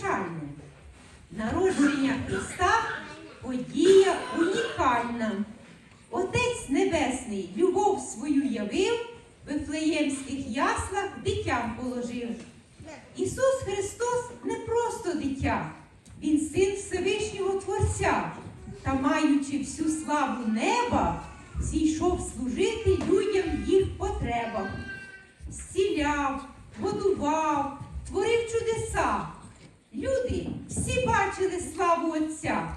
незвичайне. Народження Христа подія унікальна. Отець Небесний любов свою явив, в Вифлеємських яслах дитям положив. Ісус Христос не просто дитя, Він син Всевишнього Творця, та маючи всю славу неба, зійшов служити людям їх потребах. Зціляв, годував, творив. Люди всі бачили славу Отця.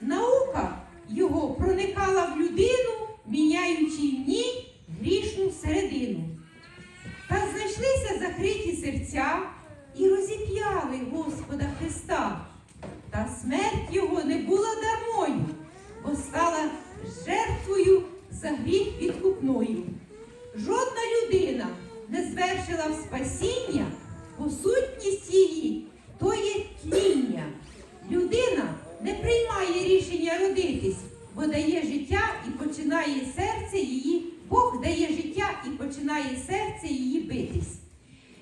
Наука його проникала в людину, міняючи в ній грішну середину. Та знайшлися закриті серця і розіп'яли Господа Христа. Та смерть його не була дармою, бо стала жертвою за гріх відкупною. Жодна людина не звершила в спасіння, бо сутність її то є тління. Людина не приймає рішення родитись, бо дає життя і починає серце її, Бог дає життя і починає серце її битись.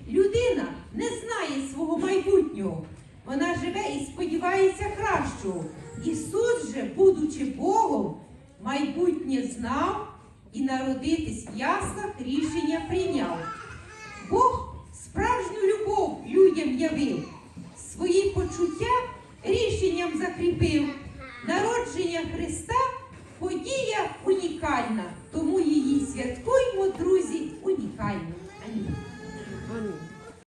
Людина не знає свого майбутнього. Вона живе і сподівається кращого. Ісус же, будучи Богом, майбутнє знав і народитись в яслах рішення прийняв. Бог справжню любов людям явив, свої почуття рішенням закріпив. Народження Христа подія унікальна, тому її святкуймо, друзі, унікально.